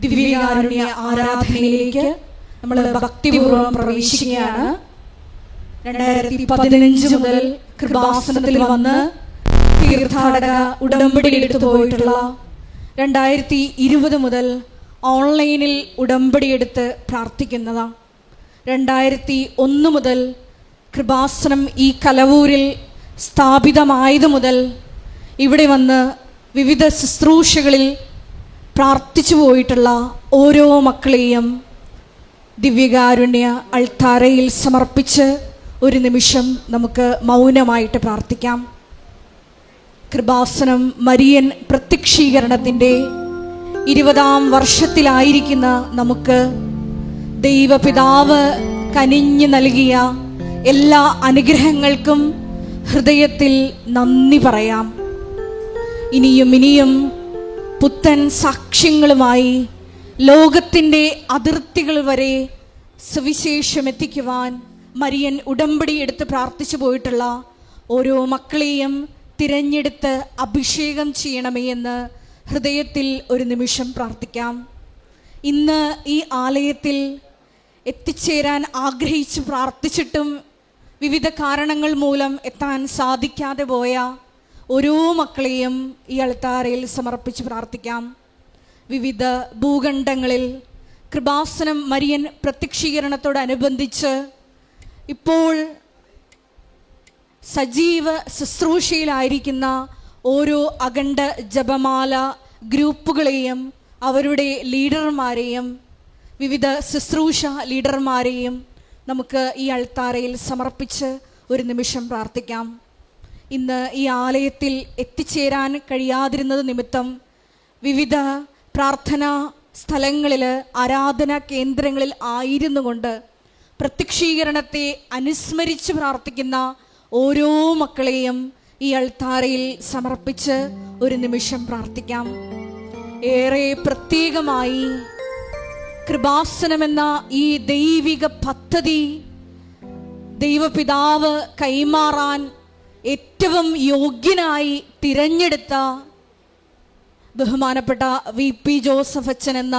ദിവ്യകാരുണ്യ ആരാധനയിലേക്ക് നമ്മൾ ഭക്തിപൂർവം പ്രവേശിക്കുകയാണ്. രണ്ടായിരത്തി പതിനഞ്ച് മുതൽ കൃപാസനത്തിൽ വന്ന് തീർത്ഥാടക ഉടമ്പടി എടുത്തു പോയിട്ടുള്ള രണ്ടായിരത്തി ഇരുപത് മുതൽ ഓൺലൈനിൽ ഉടമ്പടി എടുത്ത് പ്രാർത്ഥിക്കുന്നതാണ് രണ്ടായിരത്തി ഒന്ന് മുതൽ കൃപാസനം ഈ കലവൂരിൽ സ്ഥാപിതമായത് മുതൽ ഇവിടെ വന്ന് വിവിധ ശുശ്രൂഷകളിൽ പ്രാർത്ഥിച്ചു പോയിട്ടുള്ള ഓരോ മക്കളെയും ദിവ്യകാരുണ്യ അൾത്താരയിൽ സമർപ്പിച്ച് ഒരു നിമിഷം നമുക്ക് മൗനമായിട്ട് പ്രാർത്ഥിക്കാം. കൃപാസനം മരിയൻ പ്രത്യക്ഷീകരണത്തിന്റെ ഇരുപതാം വർഷത്തിലായിരിക്കുന്ന നമുക്ക് ദൈവപിതാവ് കനിഞ്ഞു നൽകിയ എല്ലാ അനുഗ്രഹങ്ങൾക്കും ഹൃദയത്തിൽ നന്ദി പറയാം. ഇനിയും ഇനിയും പുത്തൻ സാക്ഷ്യങ്ങളുമായി ലോകത്തിന്റെ അതിർത്തികൾ വരെ സുവിശേഷം എത്തിക്കുവാൻ മരിയൻ ഉടമ്പടി എടുത്ത് പ്രാർത്ഥിച്ചു പോയിട്ടുള്ള ഓരോ മക്കളെയും തിരഞ്ഞെടുത്ത് അഭിഷേകം ചെയ്യണമേ എന്ന് ഹൃദയത്തിൽ ഒരു നിമിഷം പ്രാർത്ഥിക്കാം. ഇന്ന് ഈ ആലയത്തിൽ എത്തിച്ചേരാൻ ആഗ്രഹിച്ച് പ്രാർത്ഥിച്ചിട്ടും വിവിധ കാരണങ്ങൾ മൂലം എത്താൻ സാധിക്കാതെ പോയ ഓരോ മക്കളെയും ഈ അൾത്താരയിൽ സമർപ്പിച്ച് പ്രാർത്ഥിക്കാം. വിവിധ ഭൂഖണ്ഡങ്ങളിൽ കൃപാസനം മരിയൻ പ്രത്യക്ഷീകരണത്തോടനുബന്ധിച്ച് ഇപ്പോൾ സജീവ ശുശ്രൂഷയിലായിരിക്കുന്ന ഓരോ അഖണ്ഡ ജപമാല ഗ്രൂപ്പുകളെയും അവരുടെ ലീഡർമാരെയും വിവിധ ശുശ്രൂഷ ലീഡർമാരെയും നമുക്ക് ഈ അൾത്താരയിൽ സമർപ്പിച്ച് ഒരു നിമിഷം പ്രാർത്ഥിക്കാം. ഇന്ന് ഈ ആലയത്തിൽ എത്തിച്ചേരാൻ കഴിയാതിരുന്നത് നിമിത്തം വിവിധ പ്രാർത്ഥനാ സ്ഥലങ്ങളിൽ ആരാധന കേന്ദ്രങ്ങളിൽ ആയിരുന്നു കൊണ്ട് പ്രത്യക്ഷീകരണത്തെ അനുസ്മരിച്ച് പ്രാർത്ഥിക്കുന്ന ഓരോ മക്കളെയും ഈ അൾത്താരയിൽ സമർപ്പിച്ച് ഒരു നിമിഷം പ്രാർത്ഥിക്കാം. ഏറെ പ്രത്യേകമായി കൃപാസനമെന്ന ഈ ദൈവിക പദ്ധതി ദൈവപിതാവ് കൈമാറാൻ ഏറ്റവും യോഗ്യനായി തിരഞ്ഞെടുത്ത ബഹുമാനപ്പെട്ട വി പി ജോസഫ് അച്ഛൻ എന്ന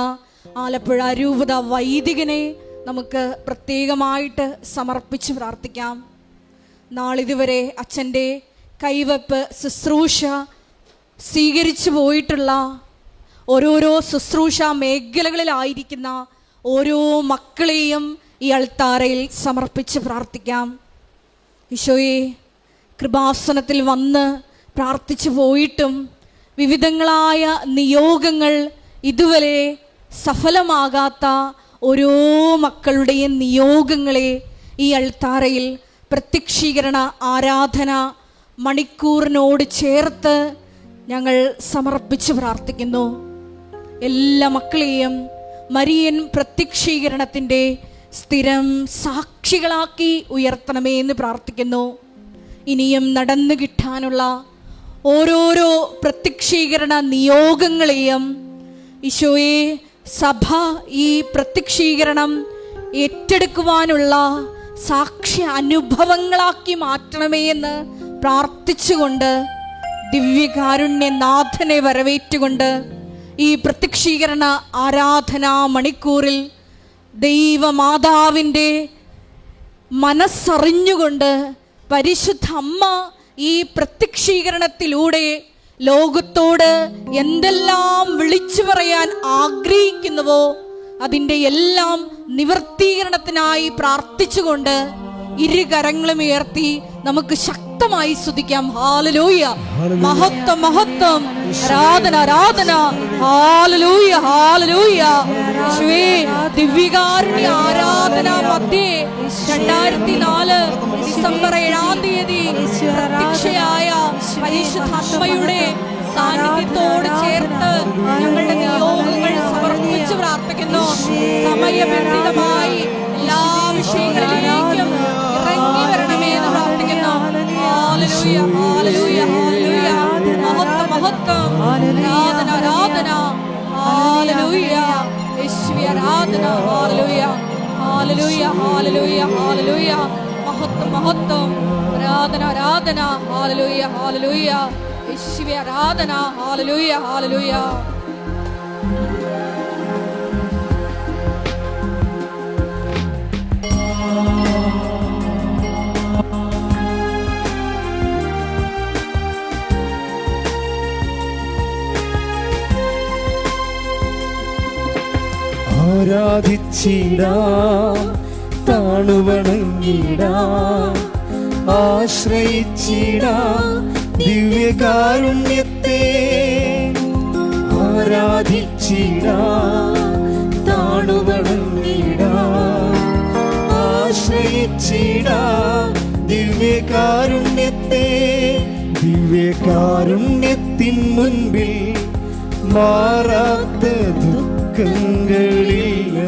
ആലപ്പുഴ രൂപത വൈദികനെ നമുക്ക് പ്രത്യേകമായിട്ട് സമർപ്പിച്ച് പ്രാർത്ഥിക്കാം. നാളിതുവരെ അച്ഛന്റെ കൈവപ്പ് ശുശ്രൂഷ സ്വീകരിച്ചു പോയിട്ടുള്ള ഓരോരോ ശുശ്രൂഷ മേഖലകളിലായിരിക്കുന്ന ഓരോ മക്കളെയും ഈ അൾത്താറയിൽ സമർപ്പിച്ച് പ്രാർത്ഥിക്കാം. ഈശോയെ കൃപാസനത്തിൽ വന്ന് പ്രാർത്ഥിച്ചു പോയിട്ടും വിവിധങ്ങളായ നിയോഗങ്ങൾ ഇതുവരെ സഫലമാകാത്ത ഓരോ മക്കളുടെയും നിയോഗങ്ങളെ ഈ അൾത്താരയിൽ പ്രത്യക്ഷീകരണ ആരാധന മണിക്കൂറിനോട് ചേർത്ത് ഞങ്ങൾ സമർപ്പിച്ച് പ്രാർത്ഥിക്കുന്നു. എല്ലാ മക്കളെയും മരിയൻ പ്രത്യക്ഷീകരണത്തിന്റെ സ്ഥിരം സാക്ഷികളാക്കി ഉയർത്തണമേ എന്ന് പ്രാർത്ഥിക്കുന്നു. ഇനിയും നടന്നു കിട്ടാനുള്ള ഓരോരോ പ്രത്യക്ഷീകരണ നിയോഗങ്ങളെയും ഈശോയെ സഭ ഈ പ്രത്യക്ഷീകരണം ഏറ്റെടുക്കുവാനുള്ള സാക്ഷ്യ അനുഭവങ്ങളാക്കി മാറ്റണമേ എന്ന് പ്രാർത്ഥിച്ചുകൊണ്ട് ദിവ്യകാരുണ്യനാഥനെ വരവേറ്റുകൊണ്ട് ഈ പ്രത്യക്ഷീകരണ ആരാധനാ മണിക്കൂറിൽ ദൈവമാതാവിന്റെ മനസ്സറിഞ്ഞുകൊണ്ട് പരിശുദ്ധ അമ്മ ഈ പ്രത്യക്ഷീകരണത്തിലൂടെ ലോകത്തോട് എന്തെല്ലാം വിളിച്ചു പറയാൻ ആഗ്രഹിക്കുന്നുവോ അതിന്റെ എല്ലാം നിവർത്തീകരണത്തിനായി പ്രാർത്ഥിച്ചുകൊണ്ട് ഇരുകരങ്ങളും ഉയർത്തി നമുക്ക് ശക്തമായി സ്തുതിക്കാം. ഹാലലൂയ മഹത്വം മഹത്വം. ആരാധന ആരാധന. ഹാലലൂയ ഹാലലൂയ ദിവ്യകാരുണ്യ ആരാധന. മധ്യേ രണ്ടായിരത്തി നാല് ഡിസംബർ ഏഴാം തീയതി പ്രത്യക്ഷയായ പരിശുദ്ധാത്മയുടെ സാന്നിധ്യത്തോട് ചേർത്ത് ഞങ്ങളുടെ നിയോഗങ്ങൾ സമർപ്പിച്ച് പ്രാർത്ഥിക്കുന്നു. സമയബന്ധിതമായി എല്ലാ വിഷയങ്ങളിലേക്കും ഇറങ്ങി വരണമേ എന്ന് പ്രാർത്ഥിക്കുന്നു. ഹാലലൂയ ഹാലലൂയ ഹാലലൂയ മഹത്വം മഹത്വം. ആരാധന ആരാധന. ഹാലലൂയ യേശുവി ആരാധന. ഹാലലൂയ ഹാലലൂയ ഹാലലൂയ ഹാലലൂയ മഹത്വം മഹത്വം ആരാധന ആരാധന ഹാലലൂയ ഹാലലൂയ യേശുവെ ആരാധന ഹാലലൂയ ഹാലലൂയ Oh ആരാധിച്ചിടാം താണുവണങ്ങിടാ ആശ്രയിച്ചിടാ ദിവ്യകാരുണ്യത്തെ. ആരാധിച്ചിടാ താണുവണങ്ങിടാ ആശ്രയിച്ചിടാ ദിവ്യകാരുണ്യത്തെ. ദിവ്യകാരുണ്യത്തിൻ മുൻപിൽ മാറാത്ത ദുഃഖങ്ങളില്ല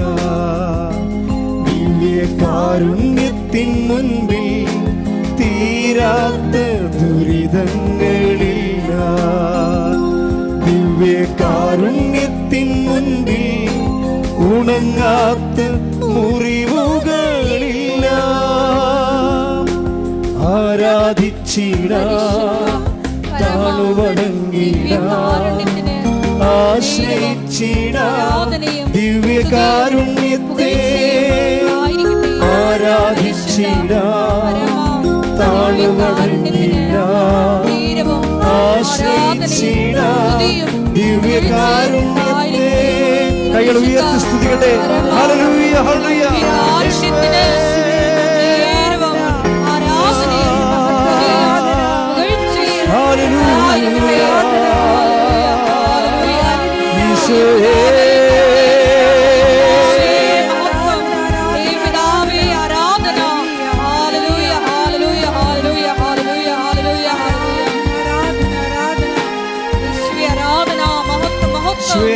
ദിവ്യകാരുണ്യത്തിൻ മുൻപിൽ തീരാത്ത ദുരിതങ്ങളില്ല. ദിവ്യകാരുണ്യത്തിൻ മുൻപിൽ ഉണങ്ങാത്ത മുറിവുകളില്ല. ആരാധിച്ചിടാം താണുവണങ്ങിടാം ദിവ്യകാരുണ്യത്തെ ആരാധിച്ചിടാം. താണുവണങ്ങിടാം ആശ്രയിച്ചിടാം. ദിവ്യകാരുണ്യത്തെ. കൈകൾ ഉയർത്തി സ്തുതികട്ടെ ഹല്ലേലൂയ ഹല്ലേലൂയ.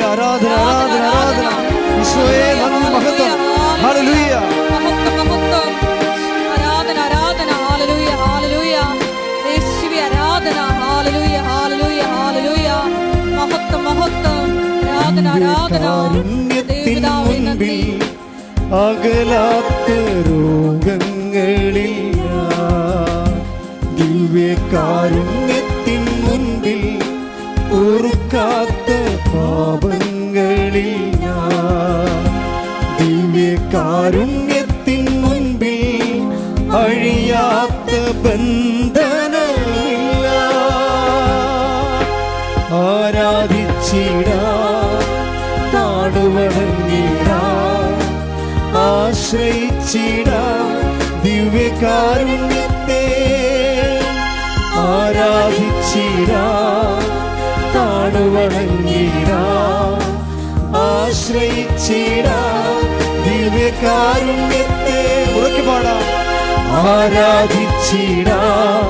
ആരാധന ആരാധന ആരാധന ഈശോയെ കാരുണ്യത്തിൻ മുൻപിൽ അകലാത്ത രോഗങ്ങളില്ല. ദിവ്യകാരുണ്യത്തിൻ മുൻപിൽ ഓർക്കാത്ത പാപങ്ങളില്ല. ദിവ്യകാരുണ്യത്തിൻ മുൻപിൽ അഴിയാത്ത ബന്ധനമില്ല. ആരാധിച്ചിടാം ആശ്രയിച്ചിടാം ദിവ്യകാരുണ്യത്തെ. ആരാധിച്ചിടാം താണുവണങ്ങിടാ ആശ്രയിച്ചിടാം ദിവ്യകാരുണ്യത്തെ. ഉറക്കി പാടാം. ആരാധിച്ചിടാം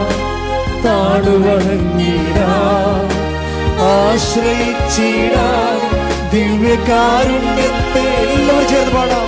താണുവണങ്ങിടാ ആശ്രയിച്ചിടാം ദിവ്യകാരുണ്യത്തെ. എല്ലാവരും ചേർന്ന് പാടാം.